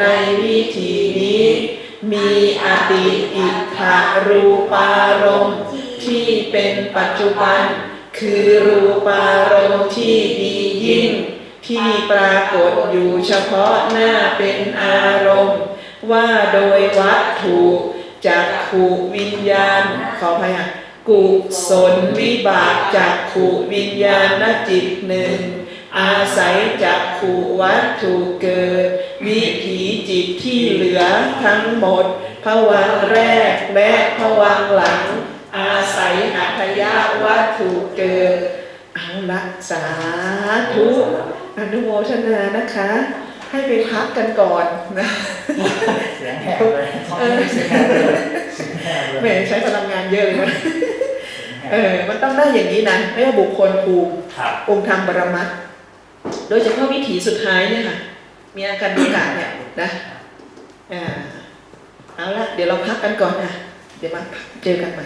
ในวิธีนี้ มีอดีตอิทธารูปารมณ์ที่เป็นปัจจุบัน คือรูปารมณ์ที่ดียิ่ง ที่ปรากฏอยู่เฉพาะหน้าเป็นอารมณ์ ว่าโดยวัตถุจากขูวิญญาณ ขออภัยะกุศลวิบากจากขูวิญญาณจิตหนึ่งอาศัยจากขูวัตถุเกิด วิ ตที่เหลือทั้งหมดภวังค์แรกและภวังค์หลัง อาศัยอัตยวัตถุเกิดเอาละสาธุอนุโมทนานะคะ ให้ไปพักกันก่อนนะเสียงแหบเลยเสียงแหบเลยเสียงแหบเลยแหม่ใช้พลังงานเยอะเลยนะเออ มันต้องได้อย่างนี้นะไม่ว่าบุคคลภูมิครับองค์ธรรมปรมัตถ์โดยเฉพาะวิถีสุดท้ายเนี่ยค่ะ มีอาการดุกาเนี่ยนะอ่าเอาละเดี๋ยวเราพักกันก่อนนะเดี๋ยวมาเจอกันใหม่